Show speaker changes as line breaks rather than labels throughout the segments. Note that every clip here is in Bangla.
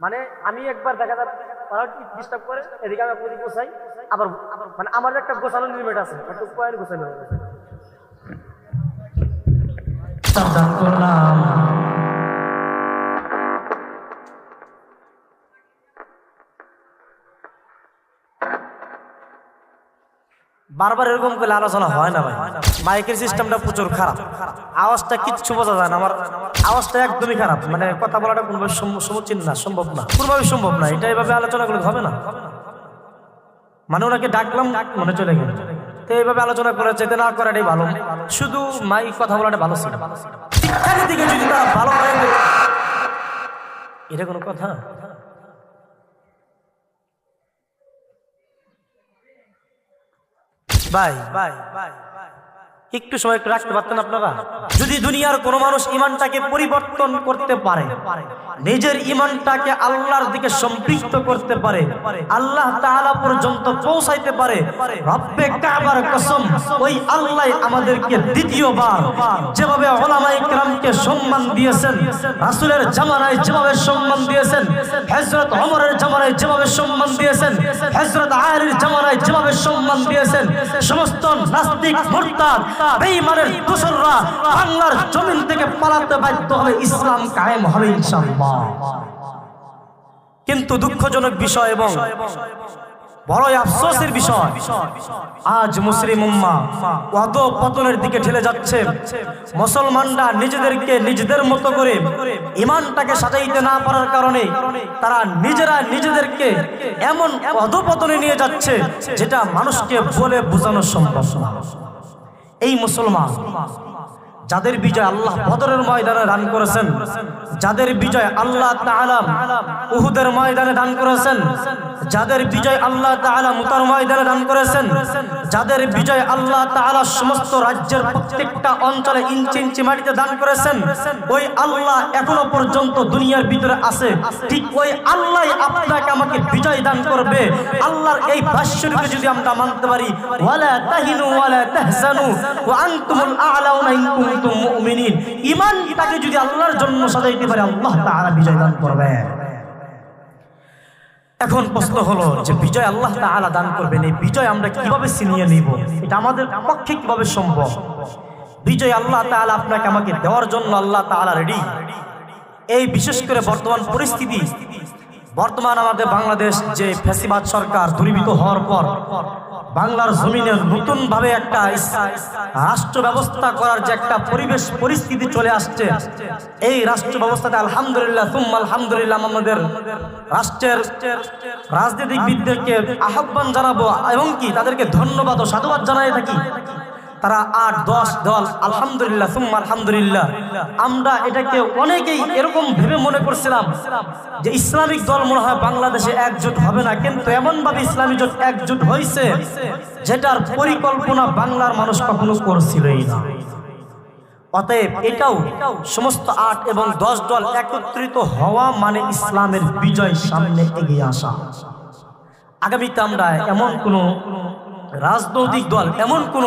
মানে আমি একবার দেখা যায় ওরা ডিস্টার্ব করে, এদিকে আমি আপনাদের গোসাই আবার মানে আমার একটা গোছানোর লিমিট আছে গোসাই কয়েন গোছানো
বারবার এরকম করে আলোচনা হয় না ভাই। মাইকের সিস্টেমটা প্রচুর খারাপ। আওয়াজটা কিচ্ছু বোঝা যায় না। আমার আওয়াজটা একদমই খারাপ। মানে কথা বলাটা কোনোভাবে সম- সমীচীন না, সম্ভব না। কোনোভাবে সম্ভব না। এটা এইভাবে আলোচনা করলে হবে না। মানে ওনাকে ডাকলাম, মনে চলে গেল। তো এইভাবে আলোচনা করে যেতে না করাটাই ভালো। শুধু মাই কথা বলাটা ভালো ছিল। এটা কোনো কথা? ভাই ভাই একটু সময় একটু রাখতে পারতেন আপনারা? যদি দুনিয়ার কোনো মানুষ ইমানটাকে পরিবর্তন করতে পারে, নিজের ইমানটাকে আল্লাহর দিকে সম্পৃক্ত করতে পারে, আল্লাহ তাআলা পর্যন্ত পৌঁছাইতে পারে, রব্বে কাবার কসম ওই আল্লাহ আমাদেরকে দ্বিতীয়বার যেভাবে ওলামায়ে সম্মান দিয়েছেন, রাসূলের জামানায় যেভাবে সম্মান দিয়েছেন, হযরত ওমরের জামানায় যেভাবে সম্মান দিয়েছেন, হযরত আলীর জামানায় যেভাবে সম্মান দিয়েছেন, সমস্ত নাস্তিক, মুরতাদ বেঈমানের দোসররা বাংলার জমিন থেকে পালাতে বাধ্য হবে, ইসলাম কায়েম হবে ইনশাআল্লাহ। কিন্তু দুঃখজনক বিষয় এবং বড়ই আফসোসের বিষয়, আজ মুসলিম উম্মা অদ পতনের দিকে ঠেলে যাচ্ছে। মুসলমানরা নিজেদেরকে নিজেদের মতো করে ইমানটাকে সাজাইতে না পারার কারণে তারা নিজেরা নিজেদেরকে এমন অধপতনে নিয়ে যাচ্ছে, যেটা মানুষকে বলে বোঝানো সম্ভব না। এই মুসলমান। যাদের বিজয় আল্লাহ বদরের ময়দানে দান করেছেন, যাদের বিজয় আল্লাহ তাআলা উহুদের ময়দানে দান করেছেন, যাদের বিজয় আল্লাহ তাআলা মুতার ময়দানে দান করেছেন, যাদের বিজয় আল্লাহ তাআলা সমস্ত রাজ্যের প্রত্যেকটা অঞ্চলে ইঞ্চি ইঞ্চি মাটিতে দান করেছেন, ওই আল্লাহ এখনও পর্যন্ত দুনিয়ার ভিতরে আছে। ঠিক ওই আল্লাহ আপনাকে আমাকে বিজয় দান করবে। আল্লাহর এই ভাষ্যকে যদি আমরা মানতে পারি, ওয়ালা তাহিনু ওয়ালা তাহজানু ওয়া আনতুমুল আ'লাউনা কুনতুম মুমিনিন। ঈমানটাকে যদি আল্লাহর জন্য সাজাইতে পারে, আল্লাহ তাআলা বিজয় দান করবে। এখন প্রশ্ন হলো যে বিজয় আল্লাহ তাআলা দান করবেন, এই বিজয় আমরা কীভাবে ছিনিয়ে নিব? এটা আমাদের পক্ষে কীভাবে সম্ভব? বিজয় আল্লাহ তাআলা আপনাকে আমাকে দেওয়ার জন্য আল্লাহ তাআলা রেডি এই বিশেষ করে বর্তমান পরিস্থিতি বর্তমান আমাদের বাংলাদেশ যে ফ্যাসিবাদ সরকার দূরীভূত হওয়ার পর, বাংলার জমিনে নতুন ভাবে একটা রাষ্ট্র ব্যবস্থা করার যে একটা পরিবেশ পরিস্থিতি চলে আসছে, এই রাষ্ট্র ব্যবস্থাতে আলহামদুলিল্লাহ তুম আলহামদুলিল্লাহ আমাদের রাষ্ট্রের রাজনীতিবিদদেরকে আহ্বান জানাব এবং কি তাদেরকে ধন্যবাদ ও সাধুবাদ জানাই থাকি। তারা আট, দশ দল, আলহামদুলিল্লাহ, সুম্মা আলহামদুলিল্লাহ। আমরা এটাকে অনেকেই এরকম ভেবে মনে করছিলাম যে ইসলামিক দল মনে হয় বাংলাদেশে একজোট হবে না, কিন্তু এমন ভাবে ইসলামী জোট একজোট হয়েছে যেটার পরিকল্পনা বাংলার মানুষ কখনো করছিলই না। অতএব এটাও সমস্ত আট এবং দশ দল একত্রিত হওয়া মানে ইসলামের বিজয় সামনে এগিয়ে আসা। আগামীতে আমরা এমন কোন রাজনৈতিক দল, এমন কোন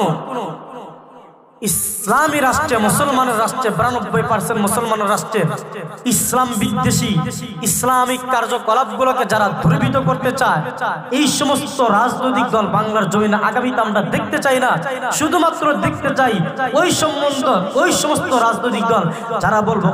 ইসলামী রাষ্ট্রে, মুসলমানের রাষ্ট্রে, বিরানব্বই পার্সেন্ট মুসলমানের রাষ্ট্রে ইসলাম বিদ্বেষী, ইসলামিক কার্যকলাপগুলোকে যারা দুর্বৃত করতে চায়, এই সমস্ত রাজনৈতিক দল বাংলার জমিনে আগামীতে আমরা দেখতে চাই না। শুধুমাত্র দেখতে চাই ওই সম্বন্ধ, ওই সমস্ত রাজনৈতিক দল, যারা বলব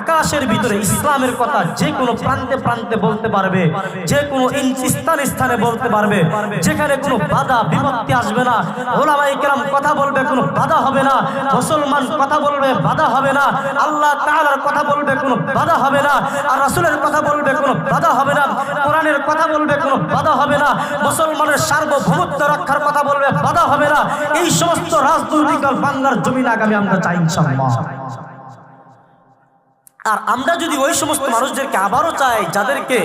আকাশের ভিতরে ইসলামের কথা যে কোনো প্রান্তে প্রান্তে বলতে পারবে, যে কোনো স্থানে স্থানে বলতে পারবে, যেখানে কোনো বাধা বিপত্তি আসবে না ওলামাই কেরাম কথা বলবে, কোনো বাধা হবে না, মুসলমান কথা বলবে, বাধা হবে না, আল্লাহ তাআলার কথা বলবে, কোনো বাধা হবে না। আর রাসূলের কথা বলবে কোনো বাধা হবে না। কোরআনের কথা বলবে কোনো বাধা হবে না। মুসলমানের সার্বভৌমত্ব রক্ষার কথা বলবে বাধা হবে না। এই সমস্ত রাজনৈতিক বাংলার জমিন আগামী আমরা চাই আর আমরা যদি ওই সমস্ত মানুষদেরকে আবারও চাই, যাদেরকে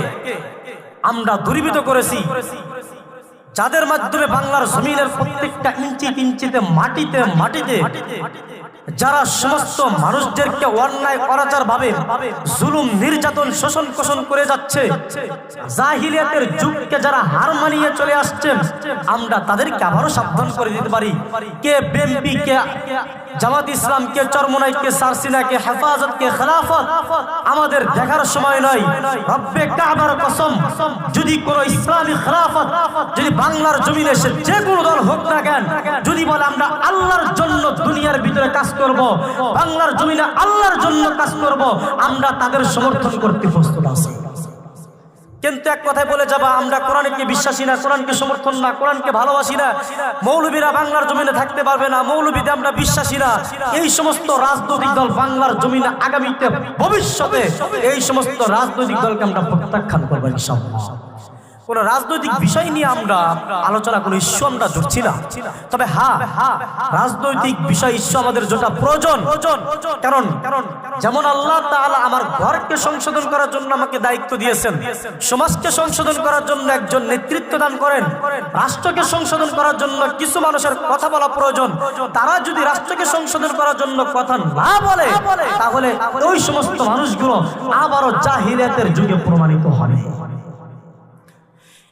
আমরা দূরীভূত করেছি, যাদের মাধ্যমে বাংলার জমিনের প্রত্যেকটা ইঞ্চি ইঞ্চিতে মাটিতে মাটিতে যারা সমস্ত মানুষদেরকে অন্যায় অরাচার ভাবে জুলুম, নির্যাতন শোষণ কোষণ করে যাচ্ছে, জাহিলিয়াতের যুগকে যারা হার মানিয়ে চলে আসছেন আমরা তাদেরকে আবারও সাবধান করে দিতে পারি। কে বেম্পি কে জামাত ইসলাম কে চরমনাই কে সারসিনা হেফাজত কে খেলাফত আমাদের দেখার সময় নয়। যদি কোনো ইসলামী খেলাফত, যদি বাংলার জমিনে এসে যে কোনো দল হোক না কেন, যদি বলে আমরা আল্লাহর জন্য দুনিয়ার ভিতরে কাজ করব, বাংলার জমিনে আল্লাহর জন্য কাজ করব, আমরা তাদের সমর্থন করতে প্রস্তুত আছি। কিন্তু এক কথায় বলে যাবা, আমরা কোরআনকে বিশ্বাসী না কোরআনকে সমর্থন না কোরআনকে ভালোবাসি না? মৌলবীরা বাংলার জমিনে থাকতে পারবে না মৌলবীতে আমরা বিশ্বাসী না। এই সমস্ত রাজনৈতিক দল বাংলার জমিনে আগামীতে, ভবিষ্যতে এই সমস্ত রাজনৈতিক দলকে আমরা প্রত্যাখ্যান করব, ইনশাআল্লাহ। কোন রাজনৈতিক বিষয় নিয়ে আমরা আলোচনা কোনো ইস্যু আমরা জুড়ছি না। তবে হ্যাঁ রাজনৈতিক বিষয় ইস্যু আমাদের যেটা প্রয়োজন, কারণ যেমন আল্লাহ তাআলা আমার ঘরকে সংশোধন করার জন্য আমাকে দায়িত্ব দিয়েছেন, সমাজকে সংশোধন করার জন্য একজন নেতৃত্ব দান করেন, রাষ্ট্রকে সংশোধন করার জন্য কিছু মানুষের কথা বলা প্রয়োজন, তারা যদি রাষ্ট্রকে সংশোধন করার জন্য কথা না বলে, তাহলে ওই সমস্ত মানুষগুলো আবারও জাহিলিয়াতের যুগে প্রমাণিত হবে।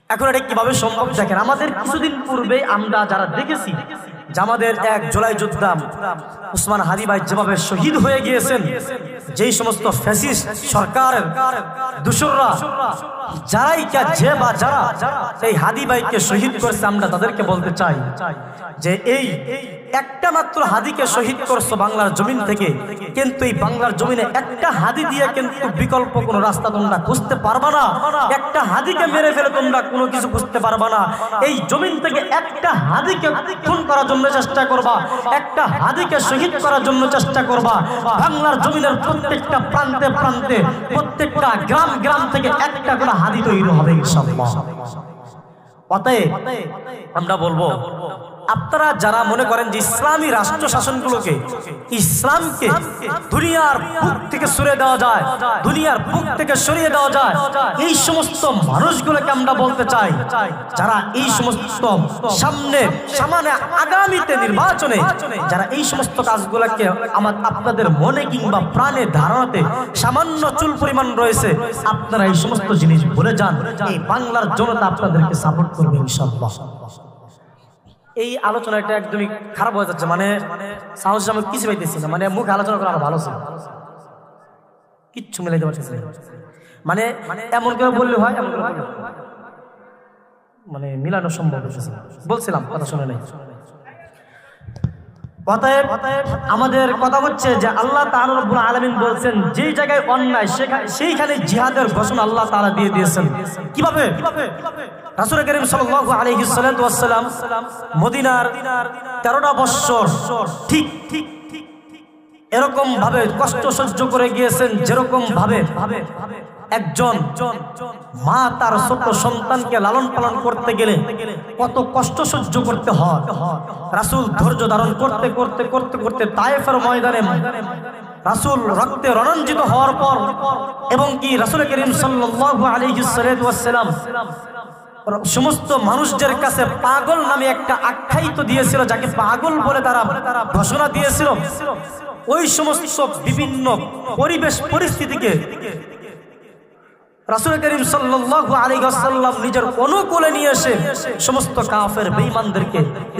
এখন এটা কীভাবে সম্ভব দেখেন, আমাদের কিছুদিন পূর্বে আমরা যারা দেখেছি যে আমাদের এক জোলাই যোদ্ধা উসমান হাদি যেভাবে শহীদ হয়ে গিয়েছেন যেই সমস্ত ফ্যাসিস্ট সরকারের দূষররা যারাই কা যে বা যারা এই হাদি ভাইকে শহীদ করেছে, আমরা তাদেরকে বলতে চাই যে এই একটা মাত্র হাদিকে শহীদ করছ বাংলার জমিন থেকে, কিন্তু এই বাংলার জমিনে একটা হাদি দিয়ে কিন্তু বিকল্প কোনো রাস্তা তোমরা খুঁজতে পারবা না। একটা হাদিকে মেরে ফেলে তোমরা কোনো কিছু বুঝতে পারবা না। এই জমিন থেকে একটা হাদিকে খুন করার জন্য চেষ্টা করবা, একটা হাদিকে শহীদ করার জন্য চেষ্টা করবা। বাংলার জমিনের প্রত্যেকটা প্রান্তে প্রান্তে, প্রত্যেকটা গ্রাম গ্রাম থেকে একটা করে হাদি তৈরি হবে ইনশাআল্লাহ। অতএব আমরা বলব আপনারা যারা মনে করেন যে ইসলামী রাষ্ট্র শাসনগুলোকে, ইসলামকে দুনিয়ার বুক থেকে সরে দেওয়া যায়, দুনিয়ার বুক থেকে সরিয়ে দেওয়া যায়, এই সমস্ত মানুষগুলোকে আমরা বলতে চাই, যারা এই সমস্ত সামনে সামনে আগামীতে নির্বাচনে, যারা এই সমস্ত কাজগুলোকে আমার আপনাদের মনে কিংবা প্রাণে ধারণাতে সামান্য চুল পরিমাণ রয়েছে, আপনারা এই সমস্ত জিনিস ভুলে যান, এই বাংলার জনতা আপনাদেরকে সাপোর্ট করবে ইনশাআল্লাহ। এই আলোচনাটা একদমই খারাপ হয়ে যাচ্ছে মানে সাহস আমি কিছু পাইতেছি না মানে মুখে আলোচনা করা আরও ভালো ছিল। কিচ্ছু মিলাইতে পারতেছি। মানে এমন কেউ বললে হয়, এমন করে মানে মিলানো সম্ভব বলছিলাম, কথা শুনে নাই। আমাদের কথা হচ্ছে যে আল্লাহ রব্বুল আলামিন বলছেন, যেই জায়গায় অন্যায় সেইখানে জিহাদের ঘোষণা আল্লাহ তাআলা দিয়ে দিয়েছেন। কীভাবে? 13টা বছর ঠিক ঠিক এরকম ভাবে কষ্ট সহ্য করে গিয়েছেন যেরকম ভাবে একজন মা তার ছোট সন্তানকে লালন পালন করতে গেলে কত কষ্ট সহ্য করতে হয়। রাসূল ধৈর্য ধারণ করতে করতে করতে করতে তায়েফের ময়দানে রাসূল রক্তে রণঞ্জিত হওয়ার পর এবং কি রাসূল করিম সাল্লাল্লাহু আলাইহি ওয়াসাল্লাম সমস্ত মানুষদের কাছে পাগল নামে একটা আখ্যায়িত দিয়েছিল, যাকে পাগল বলে তারা ঘোষণা দিয়েছিল। ওই সমস্ত বিভিন্ন পরিবেশ, পরিস্থিতিকে রাসুল করিম আলাইহি ওয়াসাল্লাম নিজের অনুকূলে নিয়ে এসে সমস্ত কাফের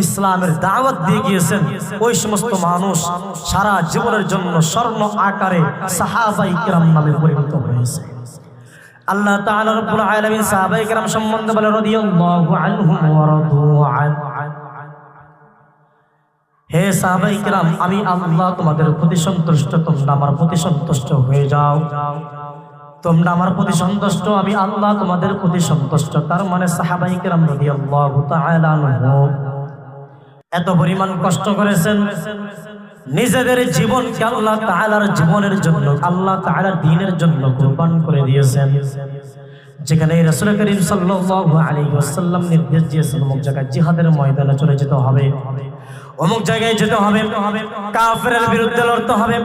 ইসলামের দাওয়াত দিয়ে গিয়েছেন। ওই সমস্ত মানুষ সারা জীবনের জন্য স্বর্ণ আকারে সাহাবাই কিরাম নামে পরিণত হয়েছে। আল্লাহ তাআলা রব্বুল আলামিন সাহাবায়ে কেরাম সম্বন্ধে বলে রাদিয়াল্লাহু আনহুম ওয়া হে সাহাবাই কেরাম আমি আল্লাহ তোমাদের প্রতি সন্তুষ্ট, তোমরা আমার প্রতি সন্তুষ্ট হয়ে যাও। তোমরা আমার প্রতি সন্তুষ্ট, আমি আল্লাহ তোমাদের প্রতি সন্তুষ্ট। তার মানে সাহাবাই কেরাম রাদিয়াল্লাহু তাআলা এত পরিমাণ কষ্ট করেছেন। নিজেদের জীবনকে আল্লাহ তাআলার জীবনের জন্য, আল্লাহ তাআলার দিনের জন্য কুরবান করে দিয়েছেন। যেখানে রাসূল করিম সাল্লাল্লাহু আলাইহি ওয়াসাল্লাম নির্দেশ দিয়েছেন জায়গায় জিহাদের ময়দানে চলে যেতে হবে। অমুক জায়গায় যেতে হবে। কাফেরের বিরুদ্ধে লড়তে হবে।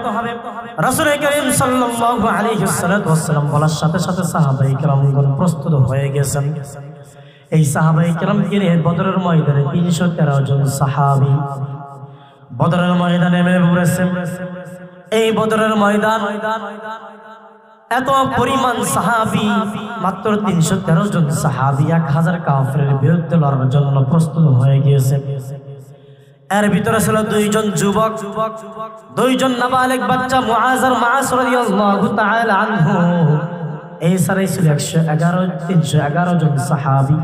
রাসূল করিম সাল্লাল্লাহু আলাইহি ওয়াসাল্লাম বলার সাথে সাথে সাহাবায়ে কেরামগণ প্রস্তুত হয়ে গেছেন। এই সাহাবায়ে কেরামকে নিয়ে বদরের ময়দানে 313 জন সাহাবী বদরের ময়দানে নেমে পড়েছে। এই বদরের ময়দান এত পরিমাণ সাহাবি, মাত্র তিনশো তেরো জন সাহাবি এক হাজার কাফের বিরুদ্ধে লড়ার জন্য প্রস্তুত হয়ে গিয়েছে। এর ভিতরে ছিল দুইজন যুবক। যুবক যুবক দুইজন নাবালেক বাচ্চা মুআজার মাআস রাদিয়াল্লাহু তাআলা আনহু। এই সারাই ছিল একশো এগারো, তিনশো এগারো জন সাহাবি।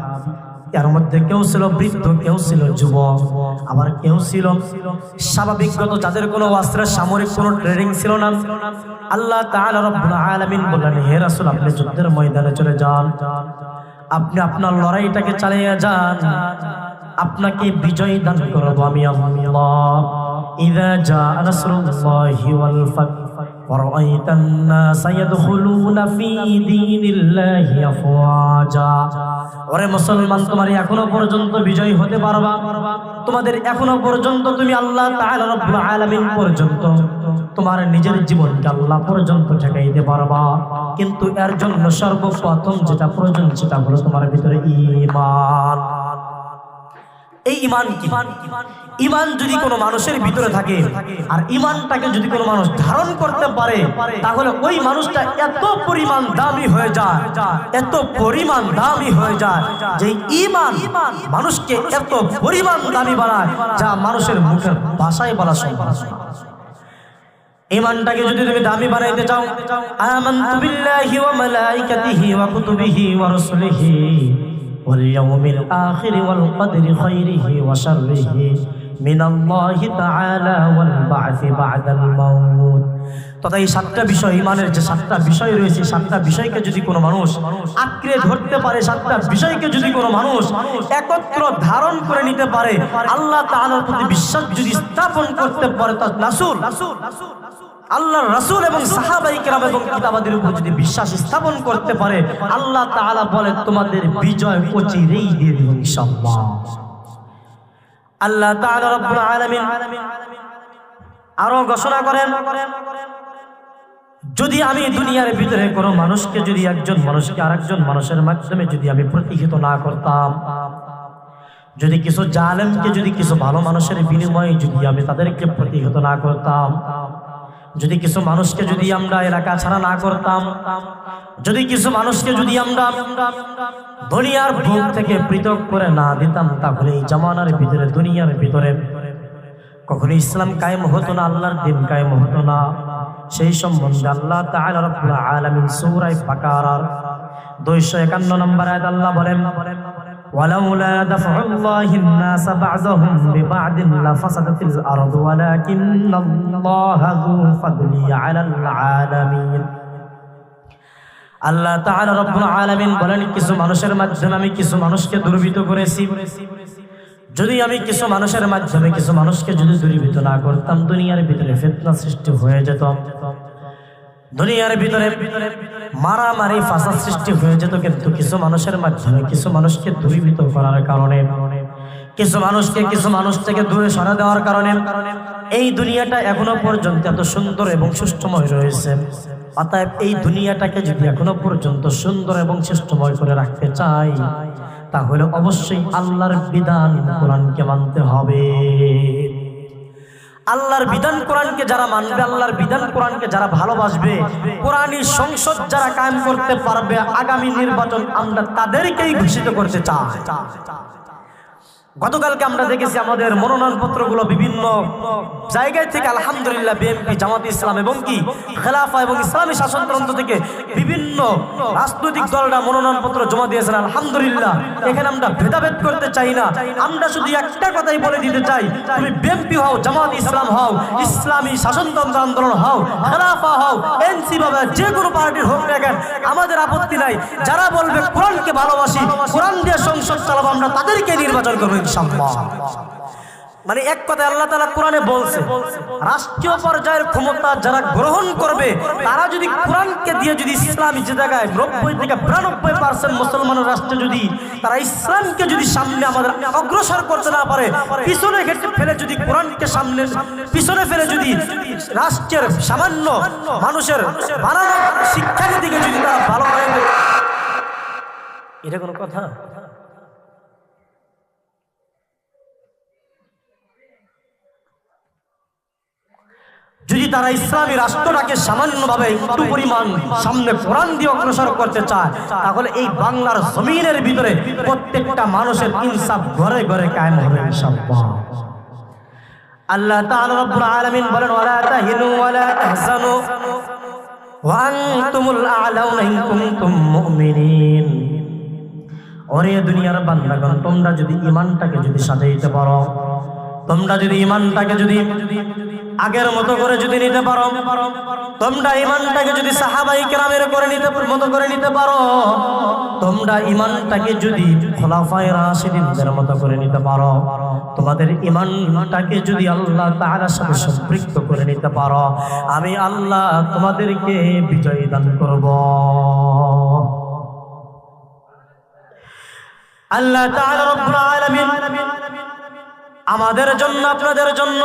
এর মধ্যে কেউ ছিল বৃদ্ধ, কেউ ছিল যুবক। আবার কেউ ছিল স্বাভাবিকগত, যাদের কোনো অস্ত্রের সামরিক কোনো ট্রেনিং ছিল না। আল্লাহ তাআলা রব্বুল আলামিন বললেন, হে রাসূল, আপনি যুদ্ধের ময়দানে চলে যান। আপনি আপনার লড়াইটাকে চালিয়ে যান। আপনাকে বিজয় দান করবো আমি আল্লাহ ইদা জা নাসরুল্লাহি ওয়াল ফাত ورأيت الناس يدخلون في دين الله أفواجا ওরে মুসলমান তোমার এখনো পর্যন্ত বিজয় হতে পারবা তোমাদের এখনো পর্যন্ত তুমি আল্লাহ তাআলা রব্বুল আলামিন পর্যন্ত তোমার নিজের জীবনকে আল্লাহ পর্যন্ত ঠেকাইতে পারবা কিন্তু এর জন্য সর্বপ্রথম যেটা প্রয়োজন সেটা হলো তোমার ভিতরে ঈমান এই ইমান কি ইমান যদি কোনো মানুষের ভিতরে থাকে, আর ইমানটাকে যদি কোনো মানুষ ধারণ করতে পারে, তাহলে ওই মানুষটা এত পরিমাণ দামি হয়ে যায়, এত পরিমাণ দামি হয়ে যায় যে ইমান মানুষকে এত পরিমাণ দামি বানায় যা মানুষের মুখের ভাষায় বলা সম্ভব। ইমানটাকে যদি তুমি দামি বানাইতে চাও আমানতু বিল্লাহি ওয়া মালাইকাতিহি ওয়া কুতুবিহি ওয়া রাসূলিহি ওয়াল কদরি খাইরিহি ওয়া শাররিহি মিনাল্লাহি তাআলা ওয়াল বা'থি বা'দাল মাউত তথা এই সাতটা বিষয়, ইমানের যে সাতটা বিষয় রয়েছে সাতটা বিষয়কে যদি কোনো মানুষ আঁকড়ে ধরতে পারে, সাতটা বিষয়কে যদি কোনো মানুষ একত্র ধারণ করে নিতে পারে, আল্লাহ প্রতি বিশ্বাস যদি স্থাপন করতে পারে, তার রাসূল আল্লাহর রাসূল এবং সাহাবাই কেরাম এবং কিতাবাদের উপর যদি বিশ্বাস স্থাপন করতে পারে, আল্লাহ তাআলা বলে, তোমাদের বিজয় অচিরেই দিয়ে ইনশাআল্লাহ। আল্লাহ আরও ঘোষণা করেন, যদি আমি দুনিয়ার ভিতরে কোনো মানুষকে, যদি একজন মানুষকে আরেকজন মানুষের মাধ্যমে যদি আমি প্রতিহিত না করতাম, যদি কিছু জালেমকে, যদি কিছু ভালো মানুষের বিনিময়ে যদি আমি তাদেরকে প্রতিহত না করতাম যদি কিছু মানুষকে যদি আমরা এলাকা ছাড়া না করতাম, যদি কিছু মানুষকে যদি আমরা দুনিয়ার ভোগ থেকে পৃথক করে না দিতাম, তাহলে এই জামানার ভিতরে, দুনিয়ার ভিতরে কখনো ইসলাম কায়েম হতো না, আল্লাহর দিন কায়েম হতো না। সেই সম্বন্ধে আল্লাহ তাআলা রব্বুল আলামিন সূরা বাকারার 251 নম্বর আয়াত আল্লাহ বলেন ولولا دفع الله الناس بعضهم ببعض لفسدت الأرض ولكن الله ذو فضل على العالمين আল্লাহ তাআলা রব্বুল আলামিন বলেন কিছু মানুষের মাধ্যমে আমি কিছু মানুষকে দুর্বৃত করেছি যদি আমি কিছু মানুষের মাধ্যমে কিছু মানুষকে যদি দূরীভূত না করতাম দুনিয়ার ভিতরে ফিতনা সৃষ্টি হয়ে যেত দুনিয়ার ভিতরে মারামারি ফাঁসা সৃষ্টি হয়ে যেত কিন্তু কিছু মানুষের মাধ্যমে, কিছু মানুষকে দূরীভূত করার কারণে, কিছু মানুষকে কিছু মানুষ থেকে দূরে সরা দেওয়ার কারণে এই দুনিয়াটা এখনও পর্যন্ত এত সুন্দর এবং সুষ্ঠময় রয়েছে। অতএব এই দুনিয়াটাকে যদি এখনও পর্যন্ত সুন্দর এবং সুষ্ঠময় করে রাখতে চাই, তাহলে অবশ্যই আল্লাহর বিধান কোরআনকে মানতে হবে। আল্লাহর বিধান কোরআনকে যারা মানবে, আল্লাহর বিধান কোরআনকে যারা ভালোবাসবে কোরআনী সংসদ যারা কায়েম করতে পারবে, আগামী নির্বাচন আমরা তাদেরকেই ঘোষিত করতে চাই। গতকালকে আমরা দেখেছি আমাদের মনোনয়ন পত্রগুলো বিভিন্ন জায়গায় থেকে আলহামদুলিল্লাহ বিএনপি, জামাত ইসলাম এবং কি খেলাফা এবং ইসলামী শাসনতন্ত্র থেকে বিভিন্ন রাজনৈতিক দলরা মনোনয়ন পত্র জমা দিয়েছেন। আলহামদুলিল্লাহ, এখানে আমরা ভেদাভেদ করতে চাই না। আমরা শুধু একটা কথাই বলে দিতে চাই, তুমি বিএনপি হও, জামাত ইসলাম হও, ইসলামী শাসনতন্ত্র আন্দোলন হও, খেলাফা হও, এনসি বাবা, যে কোনো পার্টির হোক না কেন, আমাদের আপত্তি নাই। যারা বলবে কোরআনকে ভালোবাসি, কোরআন দিয়ে সংসদ চালাবো, আমরা তাদেরকে নির্বাচন করব ইনশাআল্লাহ মানে এক কথা আল্লাহ তালা কোরআনে বলছে, রাষ্ট্রীয় পর্যায়ের ক্ষমতা যারা গ্রহণ করবে, তারা যদি কোরআনকে দিয়ে যদি ইসলামী যে জায়গায় নব্বই থেকে বিরানব্বই পার্সেন্ট মুসলমান রাষ্ট্রে যদি, তারা ইসলামকে যদি সামনে আমাদের অগ্রসর করতে না পারে, পিছনে ঘেটে ফেলে যদি কোরআনকে সামনে, পিছনে ফেলে যদি রাষ্ট্রের সামান্য মানুষের বানানো শিক্ষানীতিকে যদি তারা ভালো এটা কোনো কথা? তারা ইসলামী রাষ্ট্রটাকে সামান্যভাবে একটু পরিমাণ সামনে কোরআন দিয়ে অগ্রসর করতে চায়, তাহলে এই বাংলার জমিনের ভিতরে প্রত্যেকটা মানুষের ইনসাফ ঘরে ঘরে কায়েম হবে আল্লাহ তাআলা আলামিন বলেন, ওয়ালা তাহিনু ওয়ালা ওয়া আনতুমুল ইন কুনতুম মুমিনিন। ওরে দুনিয়ার বান্দাগণ, তোমরা যদি ইমানটাকে যদি সাজাইতে পারো, তোমরা যদি ইমানটাকে যদি আগের মতো করে যদি নিতে পারো, তোমরা ইমানটাকে যদি সাহাবাই কেরামের করে নিতে মতো করে নিতে পারো, তোমরা ইমানটাকে যদি খোলাফায় রাশিদিনদের মতো করে নিতে পারো, তোমাদের ইমানটাকে যদি আল্লাহ তাআলার সাথে সম্পৃক্ত করে নিতে পারো, আমি আল্লাহ তোমাদেরকে বিজয় দান করব। আল্লাহ আমাদের জন্য, আপনাদের জন্য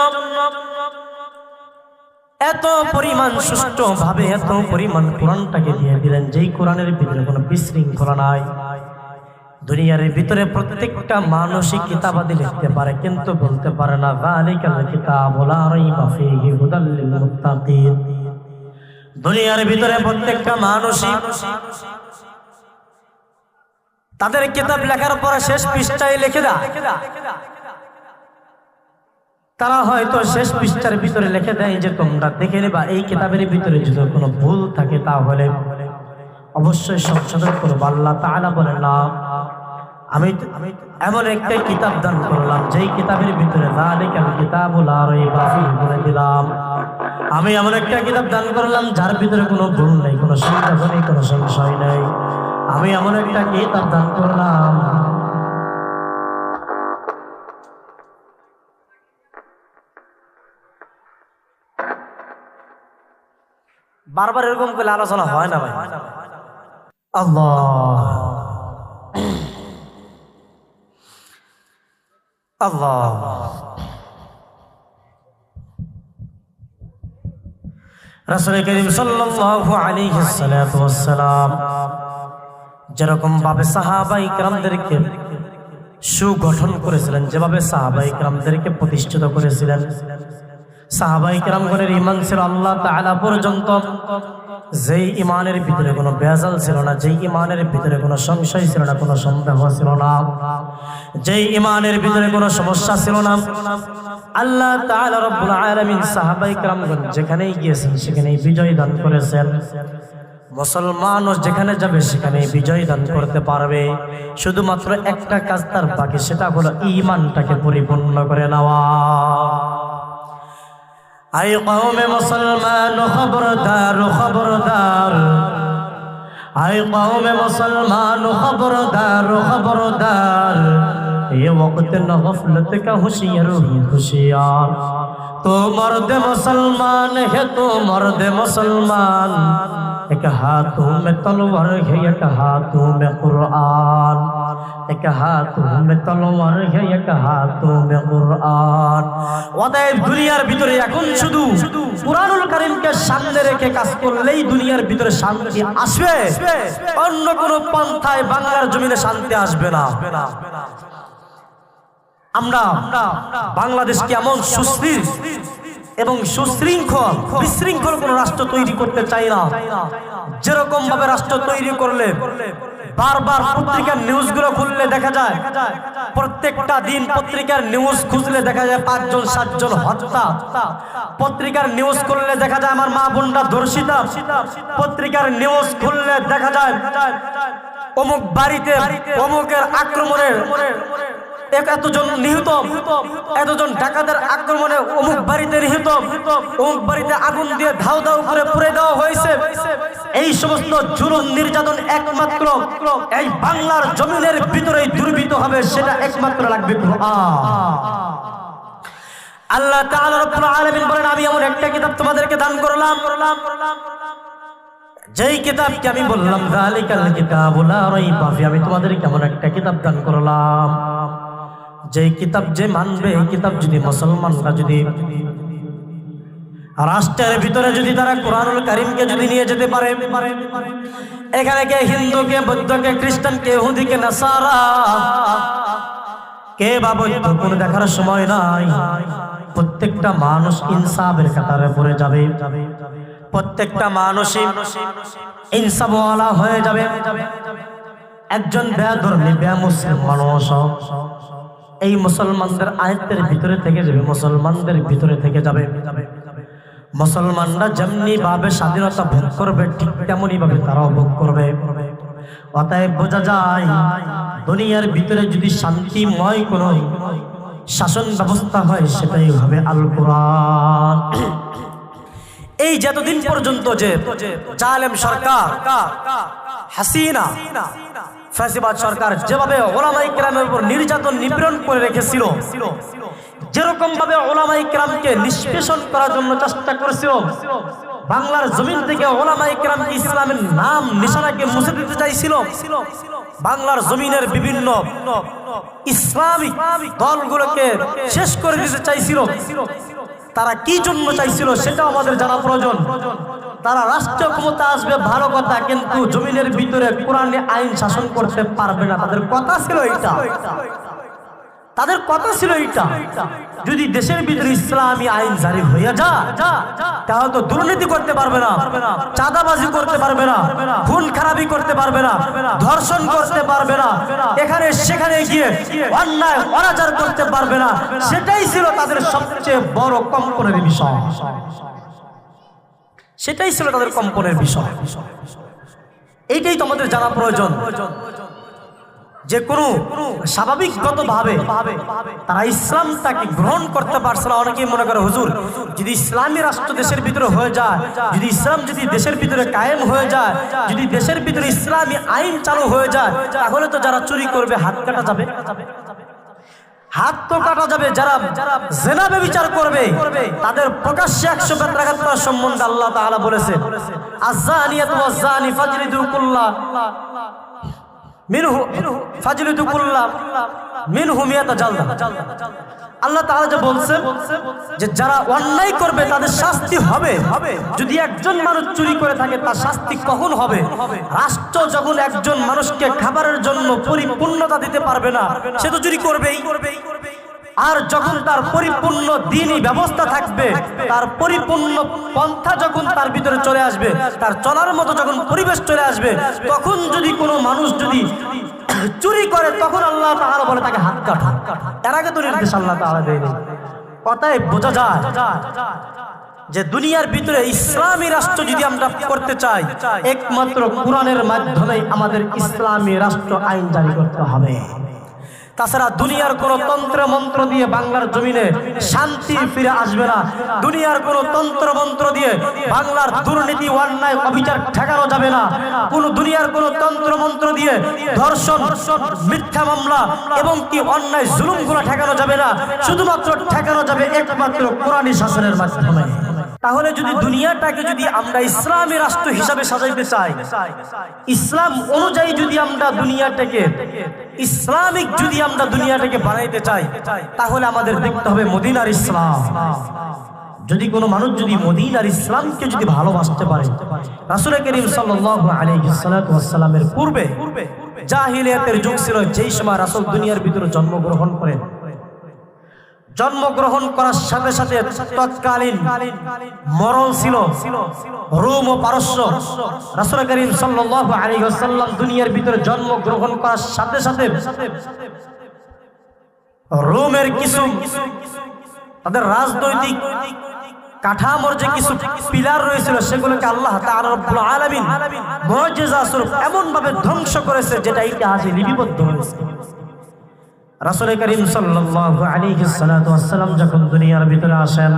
এত পরিমাণ সুষ্ঠু ভাবে এত পরিমাণ কোরআনটাকে দিয়ে দিলেন, যেই কোরআনের ভিতরে কোনো বিশৃঙ্খলা নাই। দুনিয়ার ভিতরে প্রত্যেকটা মানুষই কিতাবাদি লিখতে পারে, কিন্তু বলতে পারে না, যালিকাল কিতাবু লা রাইবা ফীহি হুদাল লিল মুত্তাকিন। দুনিয়ার ভিতরে প্রত্যেকটা মানুষই তাদের কিতাব লেখার পরে শেষ পৃষ্ঠায় লিখে দেয়। তারা হয়তো শেষ পৃষ্ঠার ভিতরে লিখে দেয় যে, তোমরা দেখে নেবা, এই কিতাবের ভিতরে যদি কোনো ভুল থাকে তাহলে অবশ্যই সংশোধন করব আল্লাহ তাআলা বলেন, না, আমি এমন একটা কিতাব দান করলাম, যেই কিতাবের ভিতরে বলে দিলাম। আমি এমন একটা কিতাব দান করলাম, যার ভিতরে কোনো ভুল নেই, কোনো সন্দেহ নেই, কোনো সংশয় নেই। আমি এমন একটা কিতাব দান করলাম বারবার এরকম করে আলোচনা হয় না ভাই। আল্লাহ। আল্লাহ। করিম সাল্লাল্লাহু আলাইহি সাল্লাতু ওয়াসসালাম যেরকম ভাবে সুগঠন করেছিলেন, যেভাবে প্রতিষ্ঠিত করেছিলেন সাহাবাই কেরামগণের ইমান ছিল আল্লাহ তালা পর্যন্ত। যেই ইমানের ভিতরে কোনো বেজাল ছিল না, যেই ইমানের ভিতরে কোনো সংশয় ছিল না, কোনো সন্দেহ ছিল না। যেই ইমানের ভিতরে কোনো সমস্যা ছিল না, আল্লাহ তাআলা রব্বুল আলামিন সাহাবাই কেরামগণ যেখানেই গিয়েছেন সেখানেই বিজয় দান করেছেন। মুসলমানও যেখানে যাবে সেখানে বিজয় দান করতে পারবে। শুধুমাত্র একটা কাজ তার বাকি, সেটা হলো ইমানটাকে পরিপূর্ণ করে নেওয়া। আই কওমে মুসলমান খবরদার খবরদার আই কওমে মুসলমান খবরদার খবরদার ये वक्त न गफलत का होशियार होशियार तो मर्द मुसलमान है तो मर्द मुसलमान এক হাত হুম তলোয়ার হে এক হাত হুম কুরআন এক হাত হুম তলোয়ার হে এক হাত হুম কুরআন ওদের দুনিয়ার ভিতরে এখন শুধু কুরআনুল কারীমকে সামনে রেখে কাজ করলেই দুনিয়ার ভিতরে শান্তি আসবে। অন্য কোন পন্থায় বাংলার জমিনে শান্তি আসবে না। আমরা বাংলাদেশ কি এমন সুস্থির? এবং সুশৃঙ্খল, বিশৃঙ্খল কোন রাষ্ট্র তৈরি করতে চাই না। যেরকম ভাবে রাষ্ট্র তৈরি করলে, বারবার পত্রিকার নিউজগুলো খুললে দেখা যায়, প্রত্যেকটা দিন পত্রিকার নিউজ খুঁজলে দেখা যায় পাঁচজন, সাতজন হত্যা। পত্রিকার নিউজ খুললে দেখা যায় আমার মা বোনরা ধর্ষিতা। পত্রিকার নিউজ খুললে দেখা যায় অমুক বাড়িতে অমুকের আক্রমণের এতজন নিহত, এতজন ডাকাতের আক্রমণে অমুক বাড়িতে নিহত, অমুক বাড়িতে আগুন দিয়ে ধাও ধাও করে পুড়ে দেওয়া হয়েছে। এই সমস্ত জুলুম নির্যাতন একমাত্র এই বাংলার জমিনের ভিতরেই দুর্বৃত হবে, সেটা একমাত্র লাগবে আল্লাহ আলামিন বলেন, আমি এমন একটা কিতাব তোমাদেরকে দান করলাম। যেই কিতাবকে আমি বললাম আমি তোমাদেরকে এমন একটা কিতাব দান করলাম। যেই কিতাব যে মানবে, এই কিতাব যদি মুসলমানরা যদি রাষ্ট্রের ভিতরে যদি তারা কোরআনুল কারিমকে যদি নিয়ে যেতে পারে, এখানে কে হিন্দুকে বৌদ্ধকে খ্রিস্টানকে ইহুদিকে নাসারা, কে বা বৌদ্ধ, কোনো দেখার সময় নাই। প্রত্যেকটা মানুষ ইনসাফের কাতারে পড়ে যাবে। প্রত্যেকটা মানুষই ইনসাফওয়ালা হয়ে যাবে। একজন বেধর্মী মুসলিম মানুষ এই মুসলমানদের আয়ত্তের ভিতরে থেকে যাবে, মুসলমানদের ভিতরে থেকে যাবে। মুসলমানরা যেমনি ভাবে স্বাধীনতা ভোগ করবে, ঠিক তেমনই ভাবে তারাও ভোগ করবে। অতএব বোঝা যায়, দুনিয়ার ভিতরে যদি শান্তিময় কোনো শাসন ব্যবস্থা হয়, সেটাই হবে আল কোরআন এই যতদিন পর্যন্ত যে জালেম সরকার, হাসিনা ফ্যাসিবাদ সরকার যেভাবে ওলামাই কেরামের উপর নির্যাতন নিপীড়ন করে রেখেছিল যেরকম ভাবে ওলামাই কেরামকে নিষ্পেষণ করার জন্য চেষ্টা করেছিল, বাংলার জমিন থেকে ওলামাই কেরামকে ইসলামের নাম, নিশানাকে মুছে দিতে চাইছিল? বাংলার জমিনের বিভিন্ন ইসলামিক দলগুলোকে শেষ করে দিতে চাইছিল? তারা কি জন্য চাইছিল সেটাও আমাদের জানা প্রয়োজন। তারা রাষ্ট্রীয় ক্ষমতা আসবে ভালো কথা, কিন্তু জমিনের ভিতরে কোরআনে আইন শাসন করতে পারবে না। তাদের কথা ছিল এটা তাদের কথা ছিল এইটা। যদি দেশের ভিতরে ইসলামী আইন জারি হইয়া যা তাহলে তো দুর্নীতি করতে পারবে না, চাঁদাবাজি করতে পারবে না, খুন খারাপি করতে পারবে না, ধর্ষণ করতে পারবে না, এখানে সেখানে গিয়ে অন্যায়, অনাচার করতে পারবে না। সেটাই ছিল তাদের সবচেয়ে বড় কম্পনের বিষয়। সেটাই ছিল তাদের কম্পনের বিষয়। এইটাই তো আমাদের জানা প্রয়োজন। যে কোনো স্বাভাবিকগত ভাবে তারা ইসলামটাকে গ্রহণ করতে পারছে না। অনেকেই মনে করে, হুজুর, যদি ইসলামী রাষ্ট্র দেশের ভিতরে হয়ে যায়, যদি ইসলাম যদি দেশের ভিতরে কায়েম হয়ে যায়, যদি দেশের ভিতরে ইসলামী আইন চালু হয়ে যায়, তাহলে তো যারা চুরি করবে, হাত কাটা যাবে। হাত তো কাটা যাবে, যারা জেনাবে বিচার করবে, তাদের প্রকাশ্যে একশো বেত্রাঘাত করার সম্বন্ধে আল্লাহ বলেছে আজ্জানিয়াতু ওয়াজ্জানি কুল্লা। মিনহু কুল্লা মিনহু মিয়াতা জালদা। আল্লাহ তাআলা যে বলছে যে যারা অন্যায় করবে, তাদের শাস্তি হবে। যদি একজন মানুষ চুরি করে থাকে, তার শাস্তি কখন হবে? রাষ্ট্র যখন একজন মানুষকে খাবারের জন্য পরিপূর্ণতা দিতে পারবে না, সে তো চুরি করবেই করবেই। আর যখন তার পরিপূর্ণ দিনই ব্যবস্থা থাকবে, তার পরিপূর্ণ পন্থা যখন তার ভিতরে চলে আসবে, তার চলার মতো যখন পরিবেশ চলে আসবে, তখন যদি কোনো মানুষ যদি চুরি করে, তখন আল্লাহ তাআলা বলে তাকে হাত কাট। এর আগে তো নির্দেশ আল্লাহ তাআলা দেয়নি। কথায় বোঝা যায় যে দুনিয়ার ভিতরে ইসলামী রাষ্ট্র যদি আমরা করতে চাই, একমাত্র কোরআনের মাধ্যমে আমাদের ইসলামী রাষ্ট্র আইন জারি করতে হবে। তাছাড়া দুনিয়ার কোন তন্ত্র মন্ত্র দিয়ে বাংলার জমিনে শান্তি ফিরে আসবে না। দুনিয়ার কোন তন্ত্র মন্ত্র দিয়ে বাংলার দুর্নীতি, অন্যায়, অবিচার ঠেকানো যাবে না। কোন দুনিয়ার কোন তন্ত্র মন্ত্র দিয়ে ধর্ষণ, মিথ্যা মামলা এবং কি অন্যায় জুলুমগুলো ঠেকানো যাবে না। শুধুমাত্র ঠেকানো যাবে একমাত্র কোরআনী শাসনের মাধ্যমে। তাহলে যদি দুনিয়াটাকে যদি আমরা ইসলামী রাষ্ট্র হিসাবে সাজাইতে চাই। ইসলাম অনুযায়ী যদি আমরা দুনিয়াটাকে ইসলামিক যদি আমরা দুনিয়াটাকে বানাইতে চাই তাহলে আমাদের দেখতে হবে মদিনার ইসলাম। যদি কোনো মানুষ যদি মদিনার ইসলামকে যদি ভালোবাসতে পারে রাসূল করিম সাল্লামের পূর্বে জাহিলিয়াতের যুগ ছিল যেই সময় রাসূল দুনিয়ার ভিতরে জন্মগ্রহণ করেন। জন্মগ্রহণ করার সাথে সাথে তৎকালীন মরণ ছিল। রোম ও পারস্য। রাসূল করিম সাল্লাল্লাহু আলাইহি ওয়াসাল্লাম দুনিয়ার ভিতরে জন্মগ্রহণ করার সাথে সাথে রোমের কিছু তাদের রাজনৈতিক কাঠামোর যে কিছু পিলার রয়েছিল, সেগুলোকে আল্লাহ আলামিন এমন ভাবে ধ্বংস করেছে, যেটা ইতিহাসে লিপিবদ্ধ হয়েছে। রাসূল করিম সাল্লাতু যখন দুনিয়ার ভিতরে আসেন,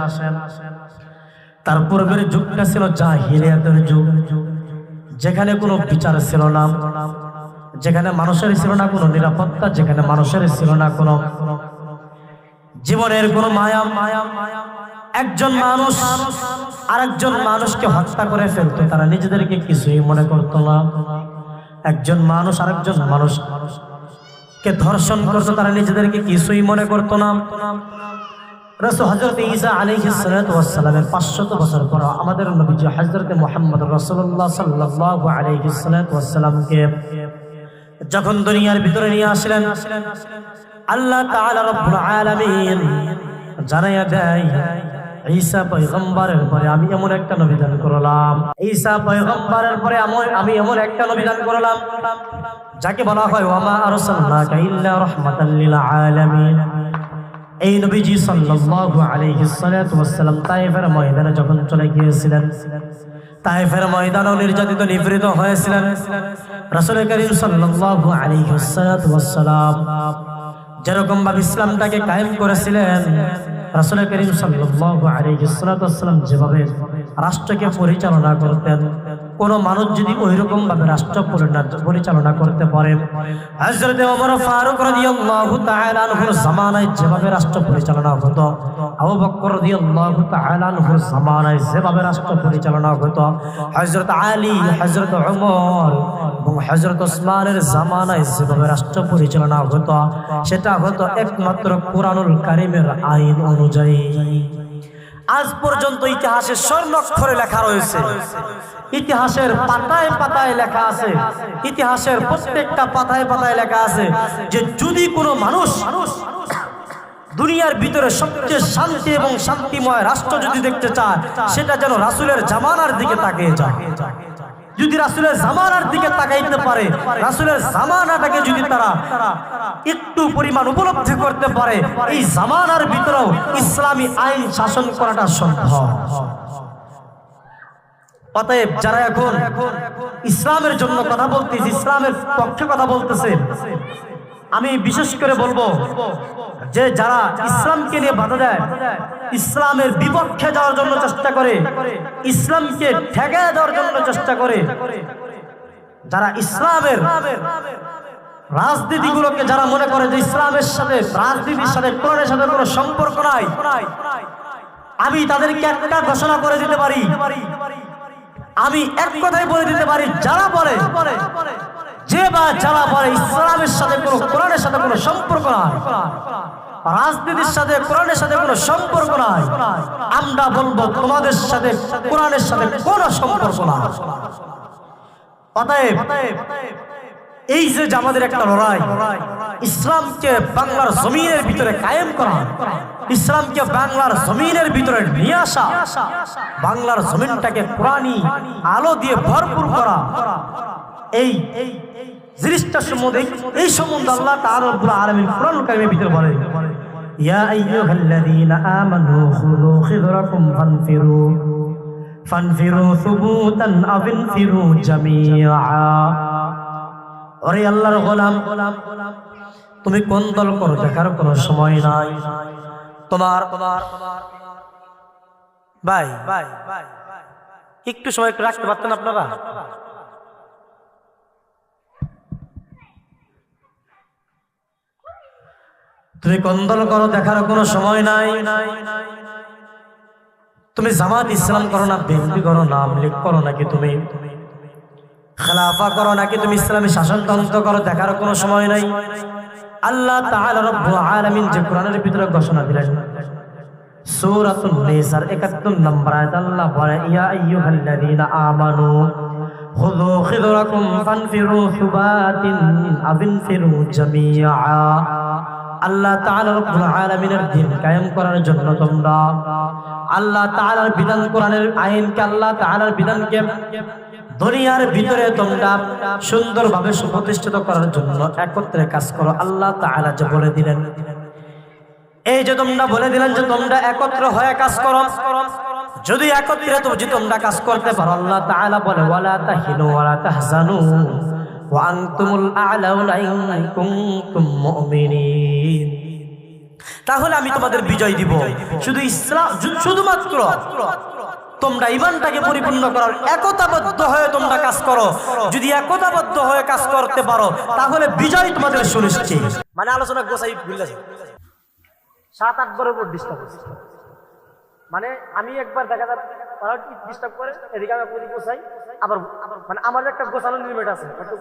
তার পূর্বের যুগটা ছিল জাহিলিয়াতের যুগ। যেখানে কোনো বিচার ছিল না, যেখানে মানুষের ছিল না কোনো নিরাপত্তা, যেখানে মানুষের ছিল না কোনো জীবনের কোনো মায়া মায়া। একজন মানুষ আরেকজন মানুষকে হত্যা করে ফেলতো, তারা নিজেদেরকে কিছুই মনে করতো না। একজন মানুষ আরেকজন মানুষ কে ধর্ষণ করতো তারা নিজেদেরকে কিছুই মনে করতো না। রসুল হজরত ঈসা আলাইহিস সালাতু ওয়াস সালামের 500 বছর আমাদের যখন দুনিয়ার ভিতরে নিয়ে আসলেন, আল্লাহ তাআলা জানাইয়া দেয় ঈসা পয়গম্বরের পরে আমি এমন একটা নবী দান করলাম। ঈসা পয়গম্বরের পরে আমো- এমন একটা নবী দান করলাম। যাকে বলা হয় ওয়ামা আরসালনাকা ইল্লা রাহমাতাল লিল আলামিন। এই নবীজি সাল্লাল্লাহু আলাইহি ওয়াসসালাম তায়েফের ময়দানে যখন চলে গিয়েছিলেন, তায়েফের ময়দানও নির্যাতিত, নিপীড়িত হয়েছিলেন। রাসূল করিম সাল্লাল্লাহু আলাইহি ওয়াসসালাম যেরকম ভাবে ইসলামটাকে কায়েম করেছিলেন রাসূল করিম সাল্লাহ আলী সাল্লাতু যেভাবে রাষ্ট্রকে পরিচালনা করতেন। কোন মানুষ যদি ওইরকম ভাবে রাষ্ট্র পরিচালনা করতে পারে। হযরত ওমর ফারুক রাদিয়াল্লাহু তাআলা আনহুর জামানায় যেভাবে রাষ্ট্র পরিচালনা হতো, আবু বকর রাদিয়াল্লাহু তাআলা আনহুর জামানায় যেভাবে রাষ্ট্র পরিচালনা হতো, হযরত আলী, হযরত ওমর এবং হযরত ওসমানের জামানায় যেভাবে রাষ্ট্র পরিচালনা হতো, সেটা হতো একমাত্র কোরআনুল কারীমের আইন অনুযায়ী। আজ পর্যন্ত ইতিহাসের স্বর্ণক্ষরে লেখা রয়েছে। ইতিহাসের পাতায় পাতায় লেখা আছে। ইতিহাসের প্রত্যেকটা পাতায় পাতায় লেখা আছে যে যদি কোনো মানুষ দুনিয়ার ভিতরে সবচেয়ে শান্তি এবং শান্তিময় রাষ্ট্র যদি দেখতে চায়, সেটা যেন রাসুলের জামানার দিকে তাকিয়ে যায়। যদি রাসুলের জামানার দিকে তাকাইতে পারে, রাসুলের জামানাটাকে যদি তারা একটু পরিমাণ উপলব্ধি করতে পারে, এই জামানার ভিতরেও ইসলামী আইন শাসন করাটা সম্ভব। অতএব যারা এখন ইসলামের জন্য কথা বলতেছে, ইসলামের পক্ষে কথা বলতেছে আমি বিশেষ করে বলব যে যারা ইসলামকে নিয়ে বাধা দেয়, ইসলামের বিপক্ষে যাওয়ার জন্য চেষ্টা করে, ইসলামকে ঠেকায় দেওয়ার জন্য চেষ্টা করে, যারা ইসলামের রাজনীতিগুলোকে যারা মনে করে যে ইসলামের সাথে, রাজনীতির সাথে, কোরআনের সাথে কোনো সম্পর্ক নাই, আমি তাদেরকে একটা ঘোষণা করে দিতে পারি আমি এক কথাই বলে দিতে পারি, যারা বলে, যে বা যারা বলে, ইসলামের সাথে কোনো কোরআনের সাথে কোনো সম্পর্ক নাই, রাজনীতির সাথে কোরআনের সাথে কোনো সম্পর্ক নাই, আমরা বলব তোমাদের সাথে কোরআনের সাথে কোনো সম্পর্ক নাই। অতএব এই যে আমাদের একটা লড়াই, ইসলামকে বাংলার জমিনের ভিতরে কায়েম করা, ইসলামকে বাংলার জমিনের ভিতরে নিয়ে আসা, বাংলার জমিনটাকে কোরআনি আলো দিয়ে ভরপুর করা। এই, জিনিসটা সম্বন্ধে, এই সম্বন্ধে আল্লাহ রব্বুল আলামিন কোরআন কারিমের ভিতরে বলে, ইয়া আইয়ুহাল্লাযীনা আমানু খুযু খিযরাকুম ফানফিরু ফানফিরু সুবুতান আও ইনফিরু জামিআ। ওরে আল্লাহর গোলাম, তুমি কোন দল করো? দেখার কোনো সময় নাই। তোমার, ভাই ভাই একটু সময় একটু রাখতে পারতেন আপনারা? তুমি কোন দল করো? দেখার কোনো সময় নাই। তুমি জামাত ইসলাম করো না, বিএনপি করো না আমলিগ করো নাকি তুমি? খেলাফা করো নাকি তুমি ইসলামী শাসনতন্ত্র করো দেখার কোনো সময় নাই। আল্লাহ যে কোরআনের ভিতরে ঘোষণা দিলেন, সূরাতুন নিসার 71 নম্বর আয়াত, আল্লাহ বলে আইয়ুহাল্লাযীনা আমানু খুযু খিযরাকুম ফানফিরু সুবাতিন আবিনফিরু জামিআ। আল্লাহ আলামিনের দিন কায়েম করার জন্য তোমরা আল্লাহ তাআলার বিধান কোরআনের আইনকে আল্লাহ তাআলার বিধানকে দুনিয়ার ভিতরে তোমরা সুন্দরভাবে সুপ্রতিষ্ঠিত করার জন্য একত্রে কাজ করো। আল্লাহ তাআলা যে বলে দিলেন, এই যে তোমরা বলে দিলেন যে তোমরা একত্র হয়ে কাজ করো। যদি একত্রে তো যদি তোমরা কাজ করতে পারো, আল্লাহ তাআলা বলে, ওয়ালা তাহিনু ওয়ালা তাহজানু। তাহলে আমি তোমাদের বিজয় দিব। শুধু ইসলাম শুধুমাত্র তোমরা ইমানটাকে পরিপূর্ণ করার একতাবদ্ধ হয়ে তোমরা কাজ করো। যদি একতাবদ্ধ হয়ে কাজ করতে পারো, তাহলে বিজয় তোমাদের সুনিশ্চিত। মানে আলোচনা গোসাই ভুলেছে
সাত, আট বারের উপর ডিস্টার্ব মানে আমি একবার দেখা যায় ডিস্টার্ব করে? আবার আবার মানে আমার একটা গোছানোর লিমিট আছে একটু